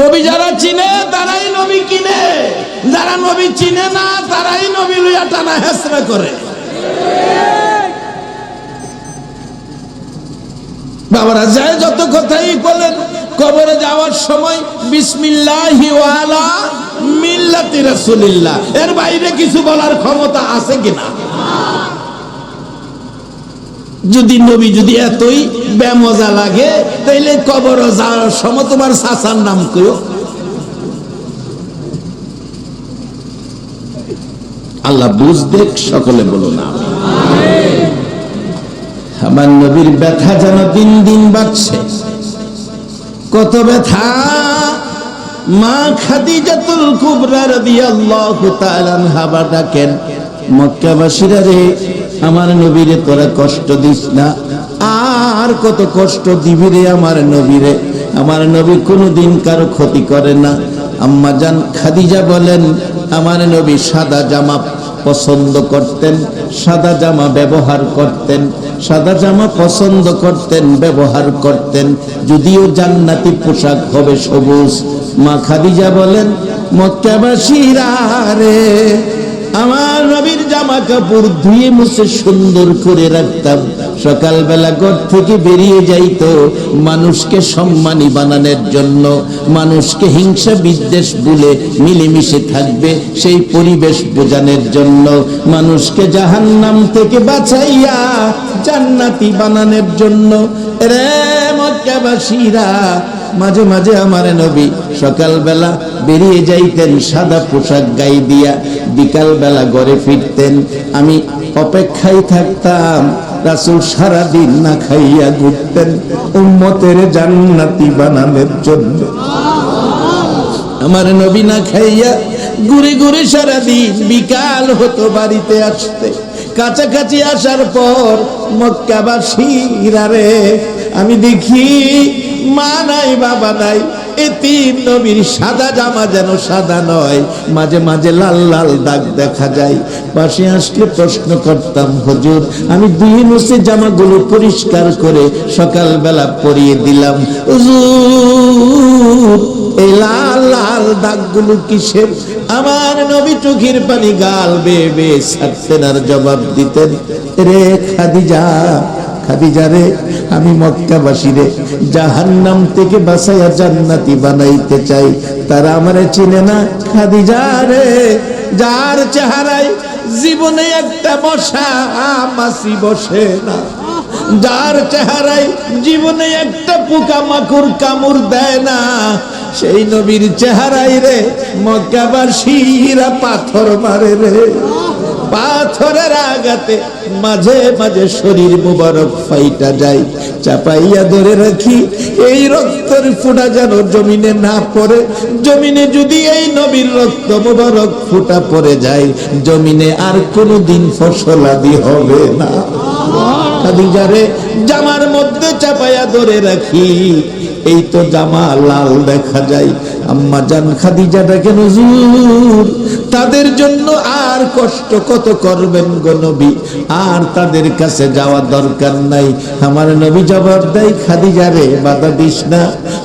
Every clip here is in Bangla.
নবী যারা চিনে, তারাই নবী কিনে। যারা নবী চিনে না, তারাই নবী লইয়া টানা হেসরা করে। বাবারা, যায় যত কথাই বলেন, কবরে যাওয়ার সময়, বিসমিল্লাহি ওয়ালা মিল্লাতি রাসূলিল্লাহ। এর বাইরে কিছু বলার ক্ষমতা আছে কিনা? যদি নবী যদি এতই বেমজা লাগে, তাইলে কবর যাওয়ার সময় তোমার সাসার নাম কেউ আল্লাহ বুঝ দেখ সকলে বলো না। আমার নবীর ব্যথা যেন দিন দিন বাড়ছে। কত ব্যথা। মা খাদিজাতুল কুবরা রাদিয়াল্লাহু তাআলা আনহা ডাকেন, মক্কাবাসীরা রে আমার নবীরে তোরা কষ্ট দিস না। আর কত কষ্ট দিবি রে আমার নবীরে। আমার নবী কোনোদিন কারও ক্ষতি করে না। আম্মা জান খাদিজা বলেন, আমার নবী সাদা জামা পছন্দ করতেন, সাদা জামা ব্যবহার করতেন, সাদা জামা পছন্দ করতেন, ব্যবহার করতেন, যদিও জান্নাতি পোশাক হবে সবুজ। মা খাদিজা বলেন, মক্কাবাসীরা রে আমার নবীর জামা কাপড় ধুয়ে মুছে সুন্দর করে রাখতাম। সকালবেলা ঘর থেকে বেরিয়ে যাইতো। মানুষকে সম্মানী বানানোর জন্য, মানুষকে হিংসা বিদ্বেষ বলে মিলেমিশে থাকবে সেই পরিবেশ বোঝানোর জন্য। মানুষকে জাহান্নাম থেকে বাঁচাইয়া জান্নাতি বানানোর জন্য। রে মক্কাবাসীরা মাঝে মাঝে আমার নবী সকালবেলা বেরিয়ে যাইতেন সাদা পোশাক গাই দিয়া। বিকাল বেলা ঘরে ফিরতেন। আমি অপেক্ষায় থাকতাম, রাসুল সারাদিন না খাইয়া ঘুরতেন। উম্মতের জান্নাতি বানানোর জন্য। আমার নবী না খাইয়া ঘুরে ঘুরে সারাদিন বিকাল হতো বাড়িতে আসতে। কাছাকাছি আসার পর মক্কাবাসীরা রে, আমি দেখি মা নাই, বাবা নাই। এ তিন নবীর সাদা জামা যেন সাদা নয়, মাঝে মাঝে লাল লাল দাগ দেখা যায়। পাশে আসলে প্রশ্ন করতাম, হুজুর, আমি দুই মুছে জামাগুলো পরিষ্কার করে সকালবেলা পরিয়ে দিলাম। হুজুর, এই লাল লাল দাগগুলো কিসের? আমার নবী চোখের পানি গাল বেয়ে বেয়ে ছাড়তেন জবাব দিতেন, রে খাদিজা খাদিজা রে, আমি মক্কাবাসী রে। জাহান্নাম থেকে বাঁচাইয়া জান্নাতি বানাইতে চাই। তারা আমারে চিনে না, খাদিজা রে, যার চেহারায় জীবনে একটা বসা মাসি বসে না। যার চেহারায় জীবনে একটা পোকা মাকুর কামড় দেয় না। সেই নবীর চেহারায় রে, মক্কাবাসীরা পাথর মারে রে। পাথরের আঘাতে মাঝে মাঝে শরীর মুবারক ফাইটা যায়। চাপাইয়া ধরে রাখি, এই রক্তের ফুটা যেন জমিনে না পড়ে। জমিনে যদি এই নবীর রক্ত মুবারক ফুটা পড়ে যায়, জমিনে আর কোনোদিন ফসলাদি হবে না। খাদিজারে জামার মধ্যে চাপাইয়া ধরে রাখি, এই তো জামা লাল দেখা যায়। আম্মা জান খাদিজা দেখেন হুজুর, তাদের জন্য আর কষ্ট কত করবেন গো নবী? আর তাদের কাছে যাওয়া দরকার নাই। আমার নবী জবাব দেয়, খাদিজা রে, বাধা দিস না।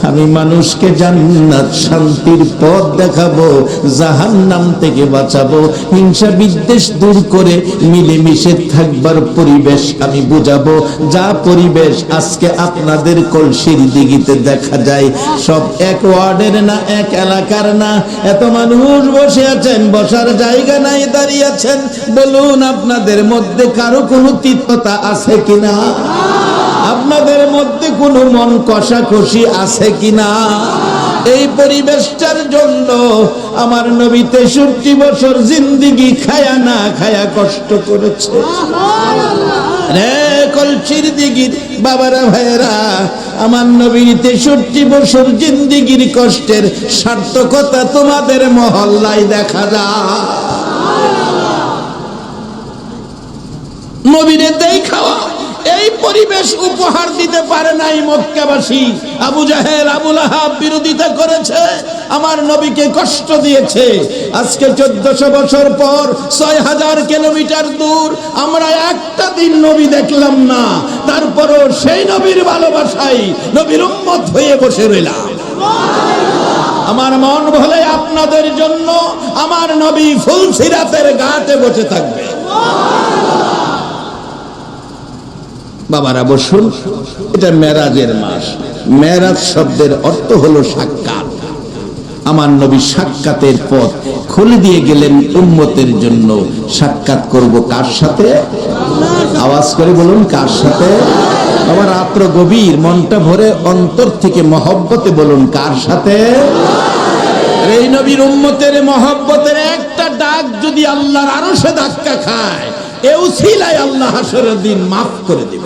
আমি মানুষকে জান্নাত, শান্তির পথ দেখাবো, জাহান্নাম থেকে বাঁচাবো। হিংসা বিদ্বেষ দূর করে মিলেমিশে থাকবার পরিবেশ আমি বুঝাবো। যা পরিবেশ আজকে আপনাদের কলসির দিঘিতে দেখা যায়, সব এক ওয়ার্ডের না এক এলাকার না। এত মানুষ বসে আছেন বসার জায়গা নাই দাঁড়িয়ে আছেন। বলুন আপনাদের মধ্যে কারও কোনো তিক্ততা আছে কিনা? আপনাদের মধ্যে কোনো মন কষাকষি আছে কিনা? এই পরিবেশটার জন্য আমার নবী তেষট্টি বছর জিন্দিগি খায়া না খায়া কষ্ট করেছে। রে দিগির বাবারা ভাইয়েরা, আমার নবী তেষট্টি বছর জিন্দিগির কষ্টের সার্থকতা তোমাদের মহল্লায় দেখা যায়। নবীরে দেই খাওয়া। এই পরিবেশ উপহার দিতে পারে নাই মক্কাবাসী। আবু জাহেল আবুল আহাব বিরোধিতা করেছে, আমার নবীকে কষ্ট দিয়েছে। আজকে চোদ্দশো বছর পর ছয় হাজার কিলোমিটার দূর আমরা একটা দিন নবী দেখলাম না, তারপরও সেই নবীর ভালোবাসাই নবীর উম্মত হয়ে বসে রইলাম। আমার মন ভরে আপনাদের জন্য আমার নবী ফুলসিরাতের গাতে বসে থাকবে। বাবারা বসুন, এটা মেরাজের মাস। মেরাজ শব্দের অর্থ হলো সাক্ষাৎ। আমার নবী সাক্ষাতের পথ খুলে দিয়ে গেলেন উম্মতের জন্য। সাক্ষাৎ করব কার সাথে? আওয়াজ করে বলুন, কার সাথে? আমার রাত্র গভীর, মনটা ভরে অন্তর থেকে মহব্বতে বলুন, কার সাথে? এই নবীর উম্মতের মহব্বতের একটা ডাক যদি আল্লাহর আরও সে ধাক্কা খায় এও ছিলাই আল্লাহ হাসরের দিন মাফ করে দিব।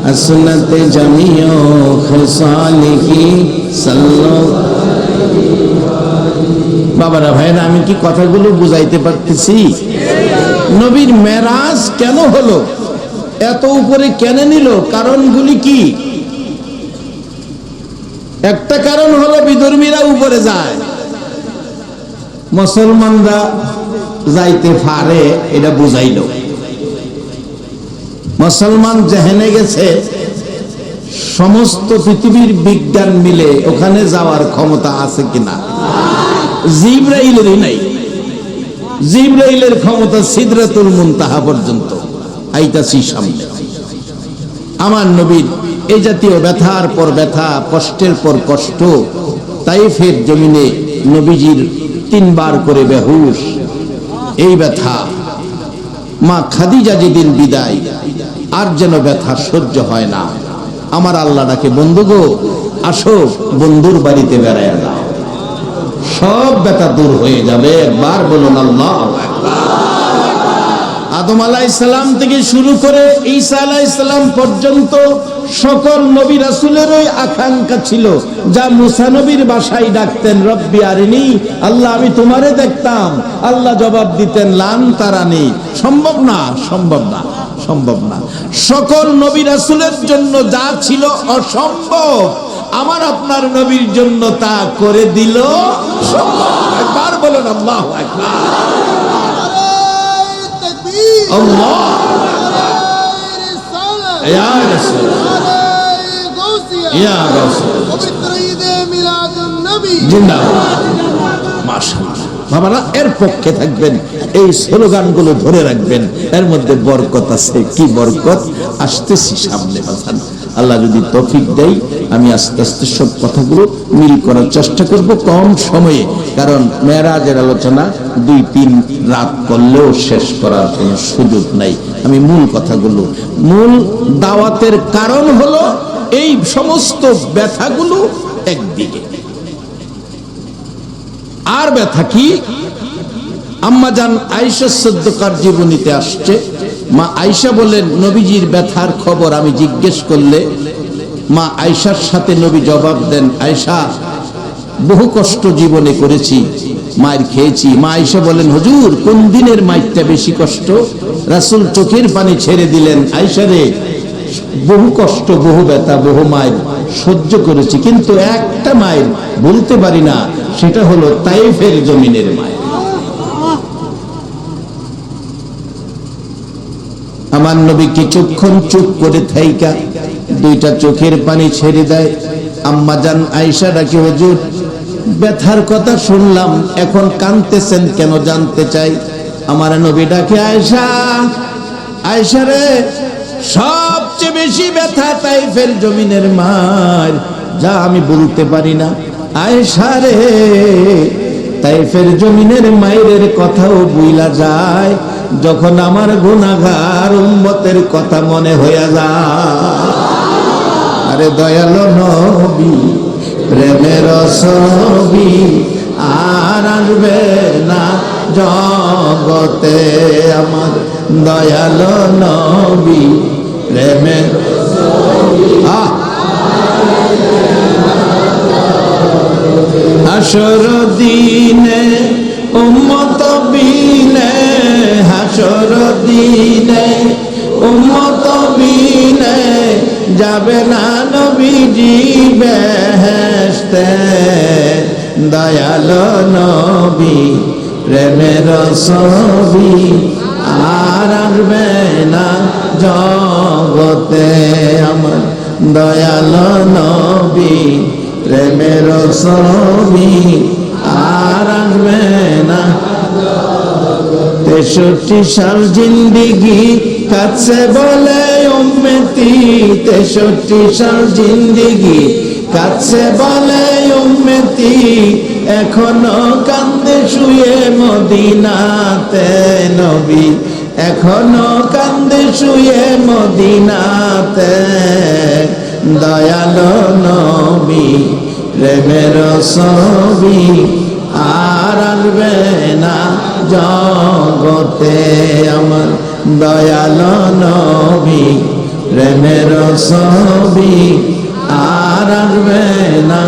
بجماله أسنت جميع خصاله صلوا বাবারা ভাইরা আমি কি কথাগুলো বুঝাইতে পারতেছি নবীর মেরাজ কেন হলো এত উপরে কেন নিল কারণগুলি কি একটা কারণ হলো বিধর্মীরা উপরে যায় মুসলমানরা যাইতে পারে এটা বুঝাইল মুসলমান যেহেনে গেছে, সমস্ত পৃথিবীর বিজ্ঞান মিলে ওখানে যাওয়ার ক্ষমতা আছে কিনা? জিব্রাইলেরই নাই। জিব্রাইলের ক্ষমতা সিদরাতুল মুনতাহা পর্যন্ত। আইতাছি সামনে। আমার নবীর এই জাতীয় ব্যথার পর ব্যথা, কষ্টের পর কষ্ট, তাইফের জমিনে নবীজির তিনবার করে বেহুশ। এই ব্যথা, মা খাদিজা যেদিন বিদায় আর যেন ব্যথা সহ্য হয় না। আমার আল্লাহ ডাকে, বন্ধু গো, আসো, বন্ধুর বাড়িতে বেড়ায় না সব ব্যথা দূর হয়ে যাবে। একবার বলুন, আল্লাহ আদম আলাহ ইসলাম থেকে শুরু করে ঈসা আলাহ ইসলাম পর্যন্ত সকল নবী রাসুলেরই আকাঙ্ক্ষা ছিল যা মুসা নবীর বাসায় ডাকতেন, রব্বি আরিনি, আল্লাহ, আমি তোমারে দেখতাম। আল্লাহ জবাব দিতেন, লান তারানি। সম্ভব না সম্ভব না। সম্ভব না। সকল নবী রাসুলের জন্য যা ছিল অসম্ভব আমার আপনার নবীর জন্য তা করে দিল। একবার বলেন আল্লাহ জিন্দাবাদ। মাশাআল্লাহ। বাবারা, এর পক্ষে থাকবেন, এই স্লোগানগুলো ধরে রাখবেন। এর মধ্যে বরকত আছে। কি বরকত? আসতেছি সামনে হাসান আল্লাহ যদি তফিক দেয়, আমি আস্তে আস্তে সব কথাগুলো মিল করার চেষ্টা করব কম সময়ে। কারণ মেয়েরাজের আলোচনা দুই, তিন রাত করলেও শেষ করার কোনো সুযোগ নাই। আমি মূল কথাগুলো, মূল দাওয়াতের কারণ হলো এই সমস্ত ব্যথাগুলো একদিকে। আর ব্যথা কি? আম্মা জান আয়েশা সদ্যকার জীবনীতে আসছে। মা আয়েশা বলেন নবীজির ব্যথার খবর আমি জিজ্ঞেস করলে, মা আয়েশার সাথে নবী জবাব দেন, আয়েশা, বহু কষ্ট জীবনে করেছি, মায়ের খেয়েছি। মা আয়েশা বলেন হুজুর, কোন দিনের মাইরটা বেশি কষ্ট? রাসুল চোখের পানি ছেড়ে দিলেন, আয়েশা রে, বহু কষ্ট, বহু ব্যথা, বহু মায়ের সহ্য করেছি, কিন্তু একটা মায়ের বলতে পারি না, সেটা হলো তাইফের জমিনের মায়ের আমার নবী কিছুক্ষণ চুপ করে থাইকা, দুইটা চোখের পানি ছেড়ে দেয়। আম্মা জান আয়েশা ডাকে, হুজুর, ব্যথার কথা শুনলাম, এখন কানতেছেন কেন জানতে চাই? আমার নবী ডাকে, আয়েশা আয়েশা রে সবচেয়ে বেশি ব্যথা তাইফের জমিনের মার। যা আমি বলতে পারি না। আয়েশা রে তাইফের জমিনের মায়ের কথাও বুইলা যায়। যখন আমার গুনাগার উম্মতের কথা মনে হইয়া যায়। আরে দয়ালো নবী, প্রেমের ছবি আর আসবে না জগতে। আমার দয়ালো নবী প্রেমে ah. হাসর দিনে, উম্মত বিনে, হাসর দিনে, উম্মত বিনে, যাবে না নবীজি বেহেশতে, দয়াল নবী, প্রেমের সবি আর আসবে জগতে আমার দয়াল নবী, প্রেমের ছবি আর আসবে না। তেষট্টি সাল জিন্দিগি কাছে বলে উম্মতি, তেষট্টি সাল জিন্দিগি কাছে বলে উম্মতি, এখনও কান্দে শুয়ে মদিনাতে নবী। এখনও কান্দে শুয়ে মদিনাতে। দয়ালো নবী, প্রেমের ছবি আর আসবে না জগতে। আমার দয়াল নবী, প্রেমের ছবি আর আসবে না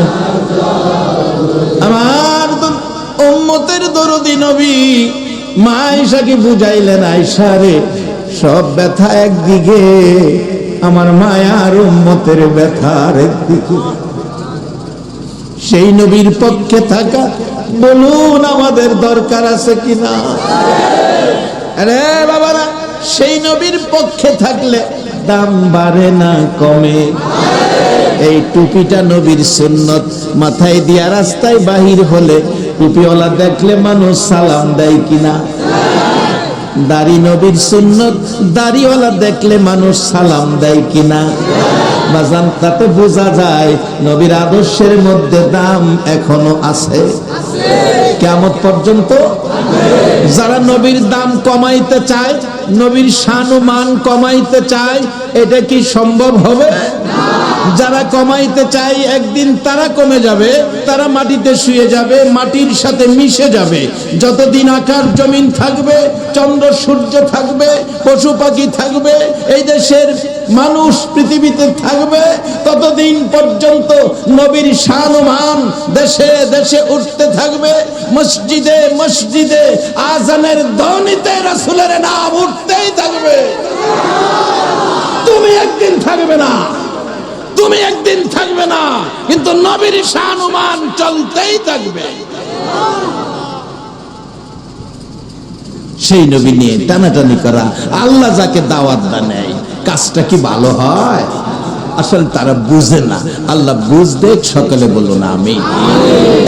আমার উম্মতের দরদি নবী মা আয়সাকে বুঝাইলেন আয়সা রে, সব ব্যথা একদিকে, আমার মায়ার উম্মতের ব্যথার একদিকে। সেই নবীর পক্ষে থাকা, বলুন আমাদের দরকার আছে কিনা? আরে বাবারা, সেই নবীর পক্ষে থাকলে দাম বাড়ে না, কমে। এই টুপিটা নবীর সুন্নত, মাথায় দিয়া রাস্তায় বাহির হলে টুপিওয়ালা দেখলে মানুষ সালাম দেয় কিনা? দাড়ি নবীর সুন্নত, দাড়িওয়ালা দেখলে মানুষ সালাম দেয় কিনা? বাজান, তাতে বোঝা যায় নবীর আদর্শের মধ্যে দাম এখনও আছে। কেমন পর্যন্ত যারা নবীর দাম কমাইতে চায়, নবীর ও মান কমাইতে চায়, এটা কি সম্ভব হবে? যারা কমাইতে চাই, একদিন তারা কমে যাবে, তারা মাটিতে শুয়ে যাবে, মাটির সাথে মিশে যাবে। যতদিন আকার জমিন থাকবে, চন্দ্র, সূর্য থাকবে, পশু পাখি থাকবে, এই দেশের মানুষ পৃথিবীতে থাকবে, ততদিন পর্যন্ত নবীর শানমান দেশে দেশে উঠতে থাকবে, মসজিদে মসজিদে, আজানের ধ্বনিতে রাসূলের নাম উঠতেই থাকবে। তুমি একদিন থাকবে না। তুমি একদিন থাকবে না, কিন্তু নবীর শানুমান চলতেই থাকবে। সেই নবী নিয়ে টানাটানি করা, আল্লাহ যাকে দাওয়াত দেয় কাজটা কি ভালো হয়? আসলে তারা বুঝে না। আল্লাহ বুঝতে সকলে বলুন আমি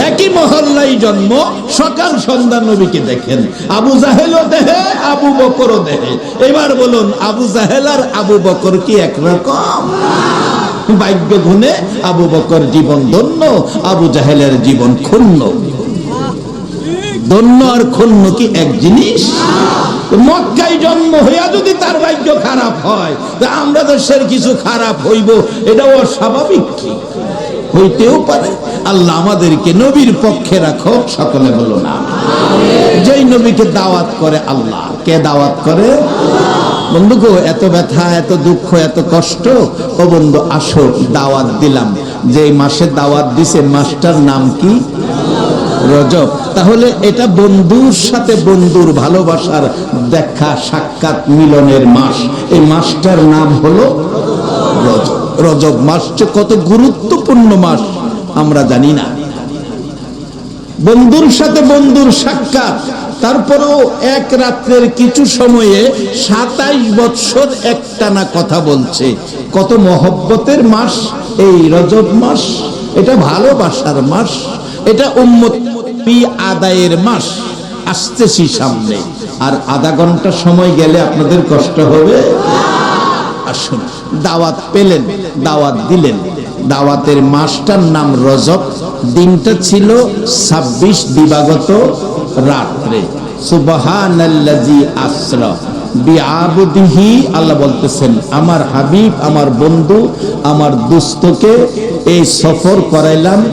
একই মহল্লাই জন্ম, সকাল সন্ধ্যা নবীকে দেখেন। আবু জাহেলও দেহে, আবু বকরও দেহে। এবার বলুন, আবু জাহেল আর আবু বকর কি একরকম? ভাগ্য গুণে আবু বকর জীবন ধন্য, আবু জাহেলের জীবন ক্ষুণ্ণ। ধন্য আর ক্ষুণ্ণ কি এক জিনিস? মক্কায় জন্ম হইয়া যদি তার ভাগ্য খারাপ হয়, তা আমরা দেশের কিছু খারাপ হইব এটা অস্বাভাবিক হইতেও পারে। আল্লাহ আমাদেরকে নবীর পক্ষে রাখো, সকলে বলো না। যেই নবীকে দাওয়াত করে আল্লাহ, কে দাওয়াত করে? বন্ধু গো এত ব্যথা, এত দুঃখ, এত কষ্ট। ও বন্ধু, আসো, দাওয়াত দিলাম। যে মাসে দাওয়াত দিছে, মাসটার নাম কি? রজব। তাহলে এটা বন্ধুর সাথে বন্ধুর ভালোবাসার দেখা, সাক্ষাৎ মিলনের মাস। এই মাসটার নাম হলো রজব। রজব মাস কত গুরুত্বপূর্ণ মাস, আমরা জানি না। বন্ধুর সাথে বন্ধুর সাক্ষাৎ। তারপরেও এক রাত্রের কিছু সময়ে সাতাইশ বৎসর একটানা কথা বলছে। কত মহব্বতের মাস, এই রজব মাস, এটা ভালোবাসার মাস, এটা উম্মতি আদায়ের মাস, আসতেছি সামনে। আর আধা ঘণ্টা সময় গেলে আপনাদের কষ্ট হবে? আসুন, দাওয়াত পেলেন, দাওয়াত দিলেন। দাওয়াতের মাসটার নাম রজব, দিনটা ছিল ছাব্বিশ দিবাগত রাত্রে। সুবহানাল্লাজি আসরা। বিআবদিহি, আল্লাহ বলতেছেন, আমার হাবিব, আমার বন্ধু, আমার দুস্থকে এই সফর করাইলাম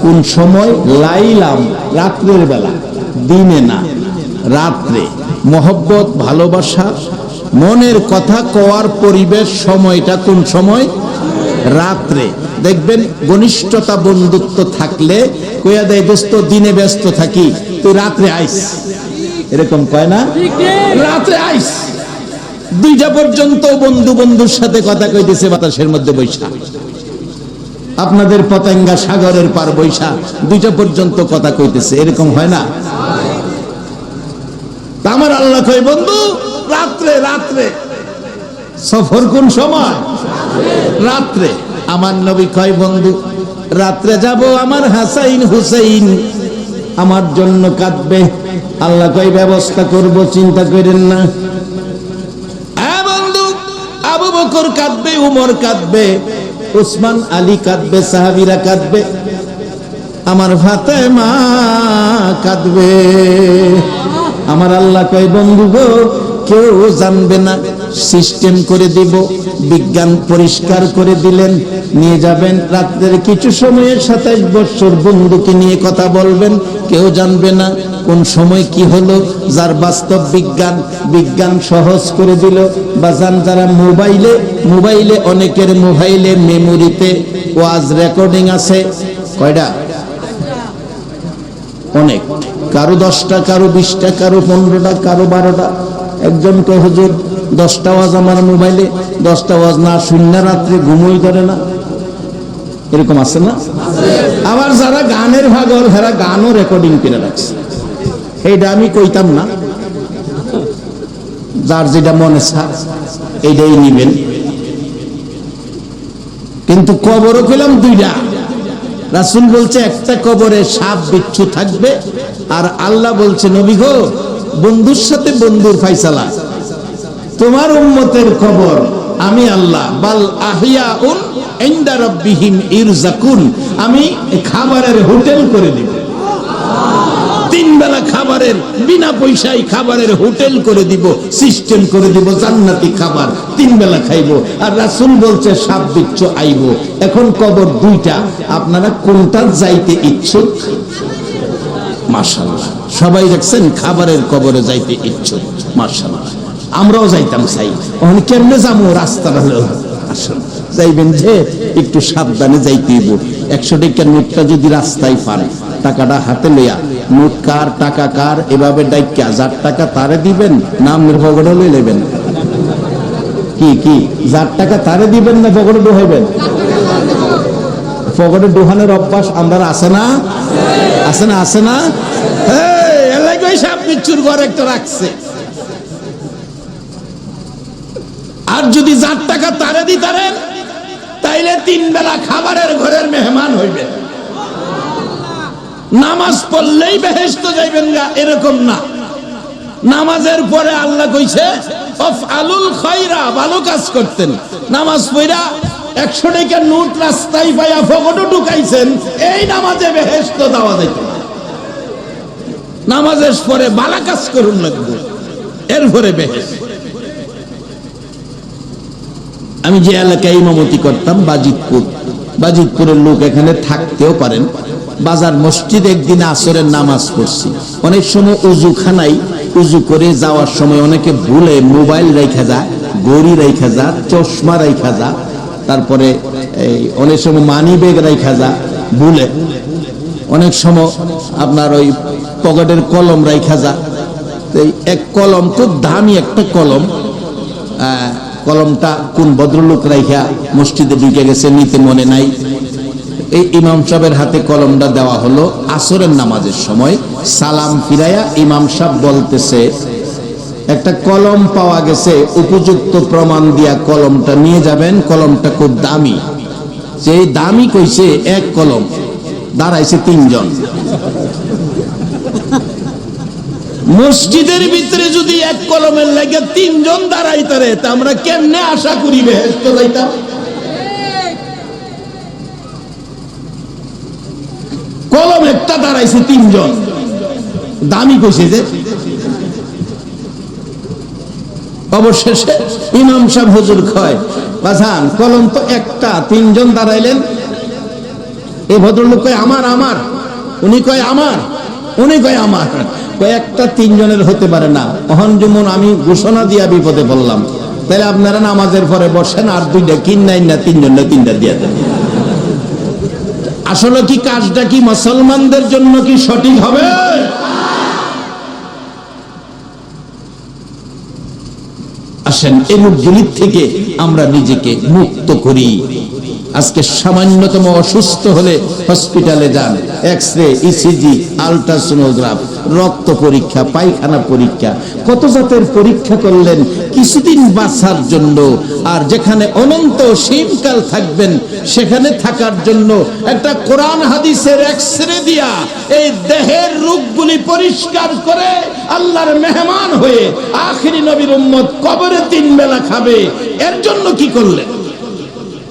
কোন সময়? লাইলাম, রাত্রের বেলা। দিনে না, রাত্রে। মহব্বত, ভালোবাসা, মনের কথা কওয়ার পরিবেশ সময়টা কোন সময়? রাত্রে। দেখবেন ঘনিষ্ঠতা বন্ধুত্ব থাকলে কইয়া দেয় দোস্ত দিনে ব্যস্ত থাকি, তুই রাত্রে আইস। এরকম কয় না? রাত্রে আইস। দুইটা পর্যন্ত বন্ধু বন্ধুর সাথে কথা কইতেছে বাতাসের মধ্যে বৈশা। আপনাদের পতেঙ্গা সাগরের পার বৈশা, দুইটা পর্যন্ত কথা কইতেছে, এরকম হয় না? আমার আল্লাহ কই বন্ধু, রাত্রে রাত্রে। সফর কোন সময়? রাত্রে। আমার নবী কয়, বন্ধু, রাত্রে যাব আমার হাসাইন হুসাইন। আমার জন্য কাঁদবে। আল্লাহ কয়, ব্যবস্থা করব, চিন্তা করেন না। হ্যাঁ আবু বকর কাঁদবে, উমর কাঁদবে আলী কাঁদবে, সাহাবিরা কাঁদবে, আমার ফাতেমা কাঁদবে। আমার আল্লাহ কয়, বন্ধু গো, কেউ জানবে না। সিস্টেম করে দিব, বিজ্ঞান পরিষ্কার করে দিলেন, নিয়ে যাবেন রাত্রের কিছু সময়ে সাতাইশ বছর বন্ধুকে নিয়ে কথা বলবেন, কেউ জানবে না কোন সময় কি হলো, যার বাস্তব বিজ্ঞান বিজ্ঞান সহজ করে দিল। বা যান যারা মোবাইলে মোবাইলে অনেকের মোবাইলে মেমোরিতে ওয়াজ রেকর্ডিং আছে, কয়টা? অনেক। কারও দশটা, কারও বিশটা, কারও পনেরোটা, কারও বারোটা। একজন কে হুজুর দশটা ওয়াজ আমার মোবাইলে, দশটা ওয়াজ না শূন্য রাত্রে ঘুমোই করে না। এরকম আছে না? আবার যারা গানের ভাগল হেরা গানও রেকর্ডিং করে রাখছে। এইটা আমি কইতাম না। যার যেটা মনে চা এইটাই নিবেন। কিন্তু কবরও পেলাম দুইটা। রাসুল বলছে, একটা কবরে সাপ বিচ্ছু থাকবে, আর আল্লাহ বলছে, নবী গো, বন্ধুর সাথে বন্ধুর ফাইসালা তোমার উম্মতের খবর, আমি আল্লাহ। বাল আহিয়া উন ইনদা ইরজাকুন। আমি খাবারের হোটেল করে দিব বিনা পয়সায় খাবারের হোটেল করে দিব জান্নাতি খাবার। তিন বেলা এখন কবর দুইটা। আপনারা কোনটা যাইতে ইচ্ছুক? মার্শাল্লাহ সবাই দেখছেন, খাবারের কবরে যাইতে ইচ্ছুক। মার্শাল্লাহ আমরাও যাইতাম চাই। ওখানে কেমনে যাব? রাস্তাটা হলো আসুন যাইবেন যে একটু সাবধানে যাইতেইব একশো টাকার নোটটা যদি রাস্তায় পান টাকাটা হাতে লইয়া নোট কার টাকা কার এভাবে ডাইকা যার টাকা তারে দিবেন নামের ভগড়ে লই নেবেন কি কি? যার টাকা তারে দিবেন না ভগড়ে ডুহাইবেন? পকেটে ডুহানের অভ্যাস আমরা আছে না? আছে না আছে না? এই, এলাকায় সাপ বিচ্ছুর ঘর একটা রাখছে আর যদি যার টাকা তারে দিতারেন তাইলে তিন বেলা খাবারের ঘরের মেহমান হইবেন নামাজ পড়লেই বেহেস্ত যাইবেন গা, এরকম না। নামাজের পরে আল্লাহ কইছে ভালো কাজ করতেন। নামাজ একশো টাকা নোট রাস্তায় পাইয়া ঢুকাইছেন, এই নামাজে বেহেস্ত দেওয়া যাইত নামাজের পরে বালা কাজ করুন লাগবে, এরপরে বেহেস্ত আমি যে এলাকায় ইমামতি করতাম, বাজিতপুর। বাজিতপুরের লোক এখানে থাকতেও পারেন। বাজার মসজিদ একদিন আসরের নামাজ পড়ছি। অনেক সময় উজু খানাই উজু করে যাওয়ার সময় অনেকে ভুলে মোবাইল রেখা যায়, গড়ি রেখা যা চশমা রেখা যা তারপরে এই অনেক সময় মানি ব্যাগ রেখা যা ভুলে। অনেক সময় আপনার ওই পকেটের কলম রেখা যা এক কলম খুব দামি একটা কলম। কলমটা কোন ভদ্রলোক রাইখা মসজিদে ঢুকে গেছে, নিতে মনে নাই। এই ইমাম সাহেবের হাতে কলমটা দেওয়া হলো আসরের নামাজের সময়। সালাম ফিরাইয়া ইমাম সাহেব বলতেছে, একটা কলম পাওয়া গেছে, উপযুক্ত প্রমাণ দিয়া কলমটা নিয়ে যাবেন, কলমটা খুব দামি। সেই দামি কইছে, এক কলম, দাঁড়াইছে তিনজন। মসজিদের ভিতরে যদি এক কলমের লাগে তিনজন দাঁড়াইতারে তা আমরা কেমনে আশা করি বেহেস্ত যাইতাম? কলম একটা দাঁড়াইছে তিনজন। দামি কইছে যে। অবশেষে ইমাম সাহেব হুজুর কয়, বাজান, কলম তো একটা, তিনজন দাঁড়াইলেন। এই ভদ্রলোক কয়, আমার আমার। উনি কয়, আমার। উনি কয়, আমার। কয় একটা তিনজনের হতে পারে না। অহন যেমন আমি ঘোষণা দিয়া বিপদে বললাম তাহলে আপনারা নামাজের পরে বসেন, আর দুইটা কিন নাই না তিনজন না তিনটা দিয়ে দেন। আসলে কি কাজটা কি মুসলমানদের জন্য কি সঠিক হবে? আসেন এই রোগগুলির থেকে আমরা নিজেকে মুক্ত করি। আজকে সামান্যতম অসুস্থ হলে হসপিটালে যান। এক্স রে ইসিজি আলট্রাসোনোগ্রাফ রক্ত পরীক্ষা, পায়খানা পরীক্ষা। কত জাতের পরীক্ষা করলেন? কিছুদিন বাঁচার জন্য। আর যেখানে অনন্ত সীমকাল থাকবেন, সেখানে থাকার জন্য একটা কোরআন হাদিসের এক্স রে দিয়া এই দেহের রূপগুলি পরিষ্কার করে আল্লাহর মেহমান হয়ে আখিরি নবীর উম্মত কবরে তিন বেলা খাবে। এর জন্য কি করলেন?